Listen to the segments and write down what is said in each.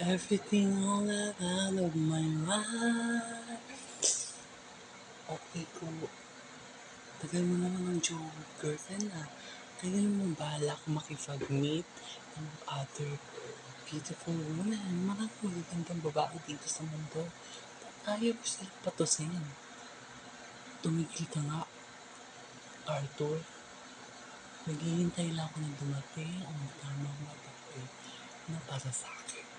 Everything all about of my life. Okay ko. Tagal mo naman ng joke, girlfriend na. Tagal mo balak makipag-meet ng other beautiful woman. Mga magagandang babae dito sa mundo. Ayaw ko sila patusin. Tumigil ka nga, Arthur. Naghihintay lang ako na dumating ang tamang babae na para sa akin.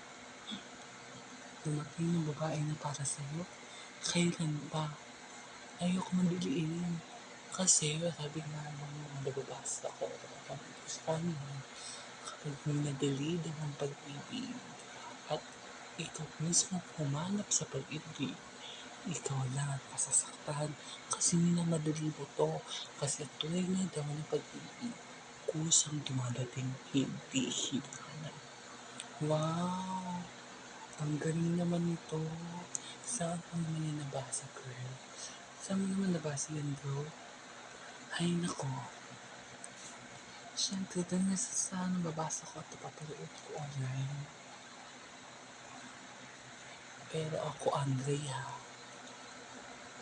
Dumating ng babae na para sa'yo. Kailan ba? Ayoko madiliin. Kasi sabi nga ng mga nababasa ko sa kanya, kapag may nadalid ang pag-ibig at ikaw mismo pumanap sa pag-ibig, ikaw lang ang pasasaktan kasi minamadali mo to. Kasi tunay na daw ng pag-ibig, kusang dumadating, hindi hinanap. Wow! Ang galing naman nito. Saan mo naman yung nabasa, girl? Saan mo naman nabasa yan, bro? Ay, nako. Siyempre, doon na sa saan babasa ko at papanood ko online. Pero ako, Andrea,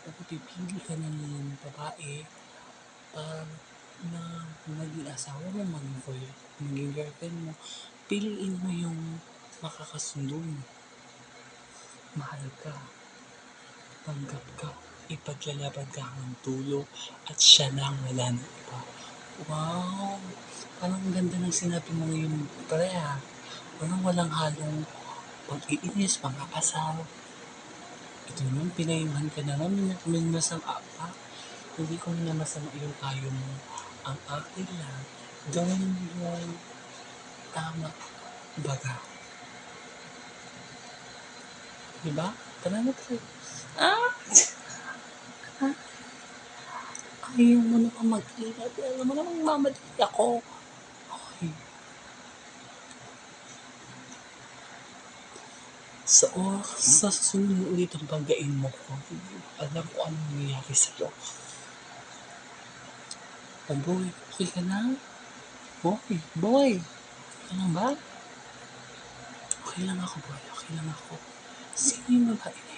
kung pipili ka ng babae para na maging asawa mo, maging, maging girlfriend mo, piliin mo yung makakasundo mo. Mahal ka. Tanggap ka. Ipaglalaban ka hanggang dulo at siya lang wala ng iba. Wow! Parang ang ganda ng sinabi mo ngayon, pre ha. Walang walang halong pag-iinis, mga kasal. Ito naman, pinayuhan ka naman, may masama pa. Hindi ko na masama yung tayo mo. Ang akin lang, gawin mo yung tama baga. Diba? Tara na pre. Ah! Ayaw mo naman mag-ingat. Alam mo naman mamadali ako. Ay. Sa oras, sa susunod mo ulit ang bagain mo ko. Alam ko anong nangyayari sa'yo. Oh boy, okay ka na? Boy, boy. Okay ka lang ba? Okay lang ako, boy. Okay lang ako. Sino yung babae na?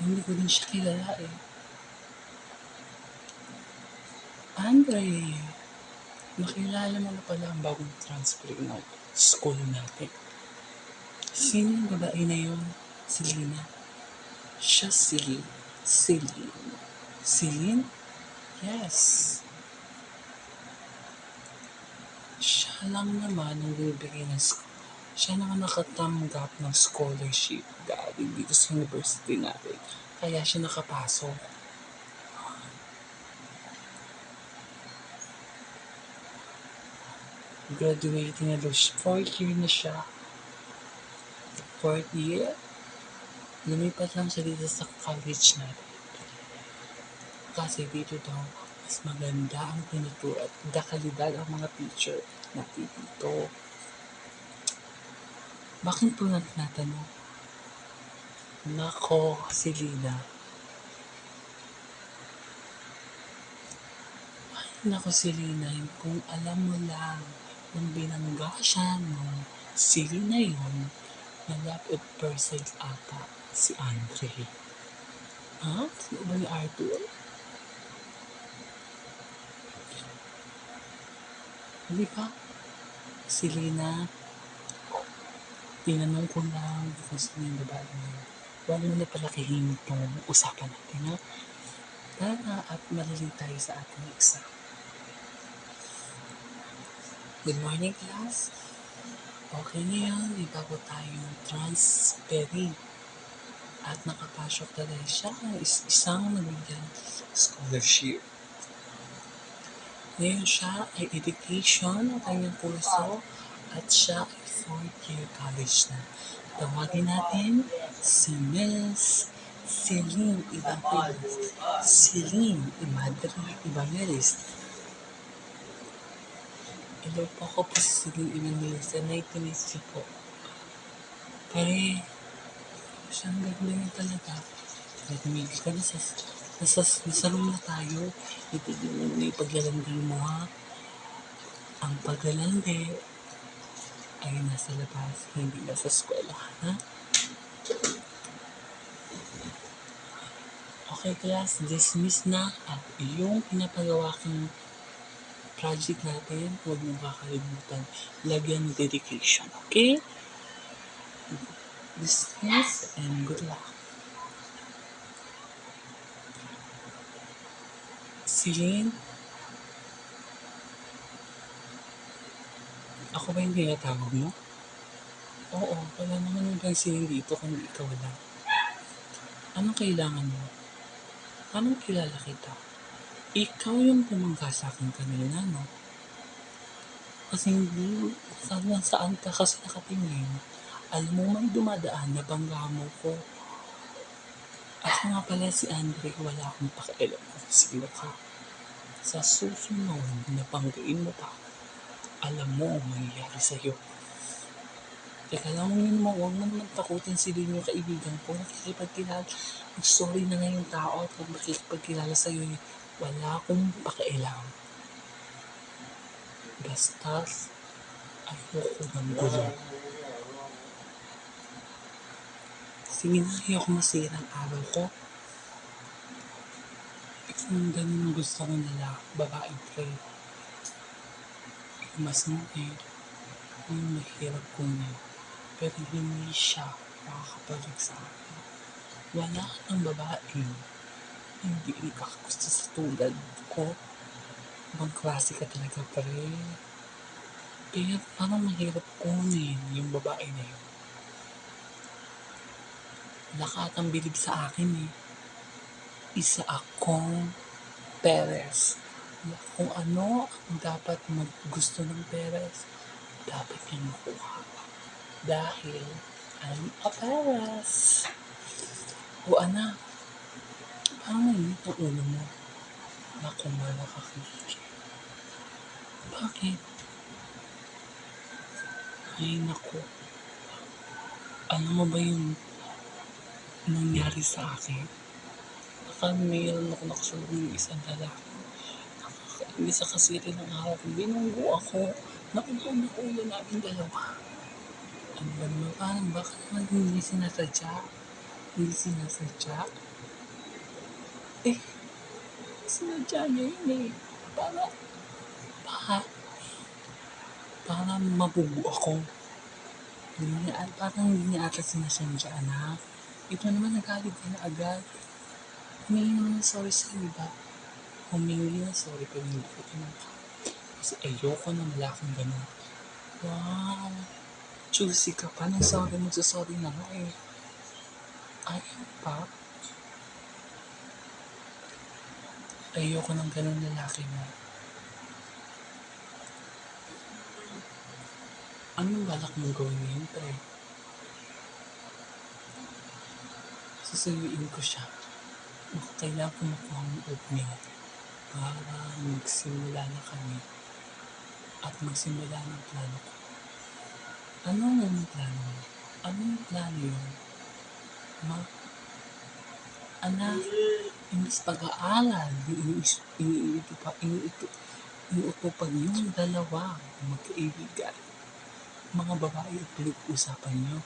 Hindi ko din siya kilala eh. Andre, makilala mo na pala ang bagong transfer ng school natin. Sino yung babae na yun? Si Lina. Siya si Celine. Celine? Yes. Siya lang naman ang bibigay ng school. Siya naman nakatanggap ng scholarship galing dito sa university natin. Kaya siya nakapasok. Graduating na daw siya. Fourth year na siya. Fourth year? Lumipat lang siya dito sa college natin. Kasi dito daw, mas maganda ang tinuturo at dakalidad ang mga teacher natin dito. Bakit po natin natanong? Nako, si Lina. Ay, nako si Lina, kung alam mo lang, nung binangga siya nung si Lina yun, nalapit person ata si Andre. Ha? Sino ba ni Arthur? Hindi ba? Si Lina, tinanong ko lang sino yung babae na yun. Huwag mo na palakihin itong usapan natin, ha? Tara na at malali tayo sa ating exam. Good morning, class. Okay ngayon, may bago tayong transferring. At nakapasok talaga siya ng is isang nabigyan scholarship. Ngayon siya ay education ang kanyang kurso at siya ay fourth year college na. Tawagin natin si Miss Celine Ibanez. Celine Ibanez. Hello po ako po si Celine Ibanez. Night to meet you po. Pare, siyang ganda niya talaga. Nagmigil ka na sa nasa, nasa room na tayo. Itigil mo na yung paglalandi mo ha. Ang paglalandi ay nasa labas, hindi nasa eskwela, ha? Okay, class, dismiss na at yung pinapagawa kong project natin, huwag mong kakalimutan, lagyan ng dedication, okay? Dismiss and good luck. Celine? Ako ba yung tinatawag mo? Oo, wala naman ibang Celine dito kundi ikaw lang. Anong kailangan mo? Anong kilala kita? Ikaw yung pumangga sa akin kanina, no? Kasi hindi, saan, saan ka kasi nakatingin. Alam mo man dumadaan, nabangga mo ko. Ako nga pala si Andre, wala akong pakialam kung sino ka. Sa susunod, nabanggain mo pa. Alam mo ang mangyayari sa'yo. Teka lang, huwag mo, huwag naman takutin si Lynn yung kaibigan ko. Nakikipagkilala. Sorry na nga yung tao at pag nakikipagkilala sa'yo, eh, wala akong pakialam. Basta, ayoko ng gulo. Sige na, ayoko masira ang araw ko. Kung ganun ang gusto ko nila, babae pre. Mas okay, yung mahirap kunin. Pero hindi siya makakapagod sa akin. Wala ng babae. Hindi ikagusto sa tulad ko. Ibang klase ka talaga pre. Kaya parang mahirap kunin yung babae na yun. Wala ka atang bilib sa akin eh. Isa akong Perez. Na Kung ano ang dapat maggusto ng Perez, dapat niya makuha. Dahil I'm a Perez. O anak, parang mainit ang ulo mo. Naku, mana ka. Bakit? Ay, naku. Alam mo ba yung nangyari sa akin? Baka mayroon ako nakasunod ng isang lalaki. Nakakainis sa kasiri ng araw. Binunggo ako. Naupo na ulo namin dalawa. Ano ba naman? Parang baka naman hindi sinasadya. Hindi sinasadya. Eh, sinadya niya yun eh. Para, para, para mabubo ako. Hindi niya, parang hindi niya ata sinasadya, anak. Ito naman nagalit ka agad. Humingi naman sorry sa iba. Humingi ng sorry pero hindi ko tinangka. Kasi ayoko na wala akong ganun. Wow! Juicy ka pa. Nang sorry, magsasorry na nga eh. Ayaw pa. Ayoko ng ganun lalaki mo. Anong balak mong gawin ngayon, pre? Susuyuin ko siya. Kailangan ko makuha ang loob niya para magsimula na kami at magsimula ng plano ko. Ano ang ang plano mo? Ano yung plano yun? Ma, anak, imbis pag-aaral, iniito pa, iniito, iniutupag yung dalawa magkaibigan. Mga babae at pinag-uusapan nyo.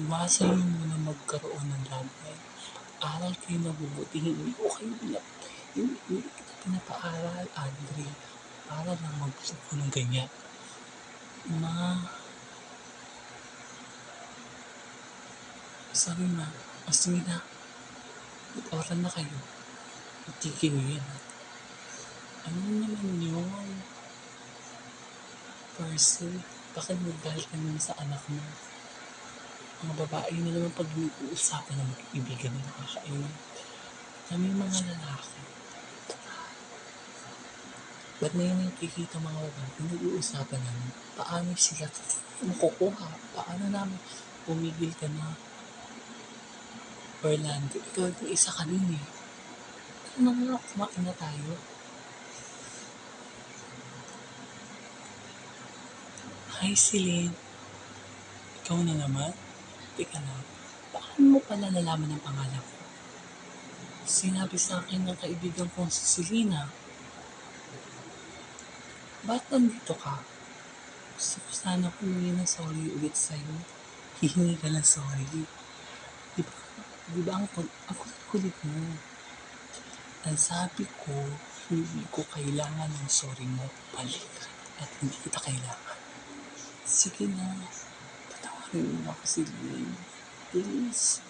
Iwasan nyo muna magkaroon ng love life. Aral kayo na mabuti. Hindi kayo pinap... Hindi, kita pinapaaral, Andre. Para lang magsuko ng ganyan. Ma... Sabi ma, o sige na. Mag-oral na kayo. Itigil nyo yan. Ano naman yun? Percy, bakit magdahil ka naman sa anak mo? Mga babae na naman pag uusapan ng mag-ibigan na nakakainit. Kami mga lalaki. Ba't na yung nakikita mga babae, pinag-uusapan namin, paano sila makukuha? Paano namin pumigil ka na? Orlando, ikaw yung isa ka din eh. Ano nga, kumain na tayo. Hi, Celine. Ikaw na naman? Teka lang, paano mo pala nalaman ang pangalan ko? Sinabi sa akin ng kaibigan kong si Selena. Ba't nandito ka? Gusto ko sana humingi ng sorry ulit sa'yo. Hihingi ka ng sorry. Di ba, di ba ang, ang kulit mo? Ang sabi ko, hindi ko kailangan ng sorry mo. Balik. At hindi kita kailangan. Sige na. Patawarin mo ako si Lynn. Please.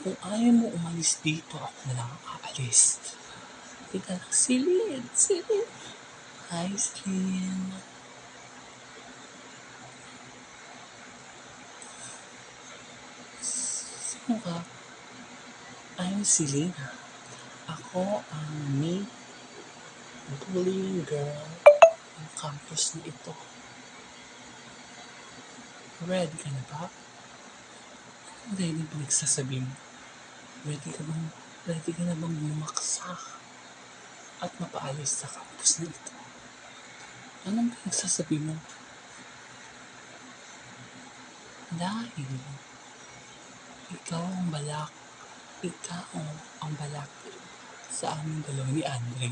Kung ayaw mo umalis dito, ako na lang ang aalis. Teka lang, si Lynn. Si Lynn. Sino ka? I'm Selena. Ako ang main bullying girl ng campus na ito. Ready ka na ba? Ano ready ba nagsasabi mo? Ready ka bang, ready ka na bang bumaksak at mapaalis sa campus na ito? Anong pinagsasabi mo? Dahil ikaw ang balak, ikaw ang balak sa aming dalawa ni Andre.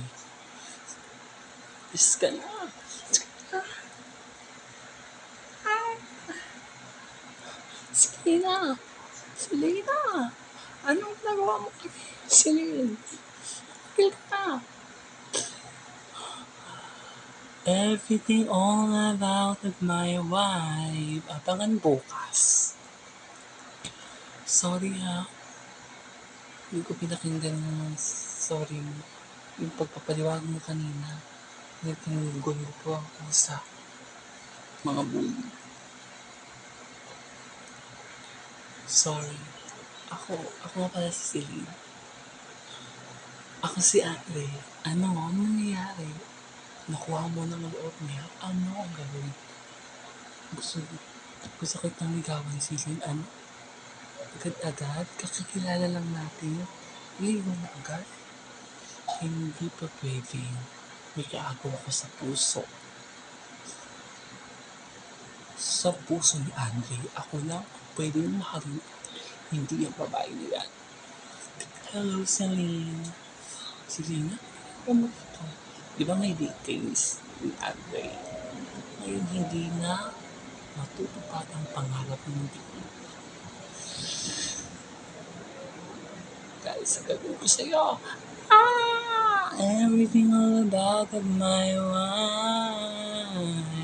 Yes ka na. Ka na. Anong nagawa mo kay Selena? Tigil ka na. Everything all about of my wife. Abangan bukas. Sorry ha. Hindi ko pinakinggan yung sorry mo. Yung pagpapaliwag mo kanina. Nagtinugol ko ako sa mga bully. Sorry. Ako, ako nga pala si Celine. Ako si Ate. Ano? Ano nangyayari? Nakuha mo ng loob niya. Ano ang gagawin? Gusto, gusto kitang ligawan si Celine. Ano? Agad-agad? Kakakilala lang natin. Ligaw na agad? Hindi pa pwedeng. May kaagaw ako sa puso. Sa puso ni Andre, ako lang ang pwedeng mahalin. Hindi ang babae yan. Hello, Celine. Celine, ano ito? Di ba may ni ni Andre? Ngayon hindi na matutupad ang pangarap mo dito. Dahil sa gagawin ko sa'yo, ah, everything all about of my wife.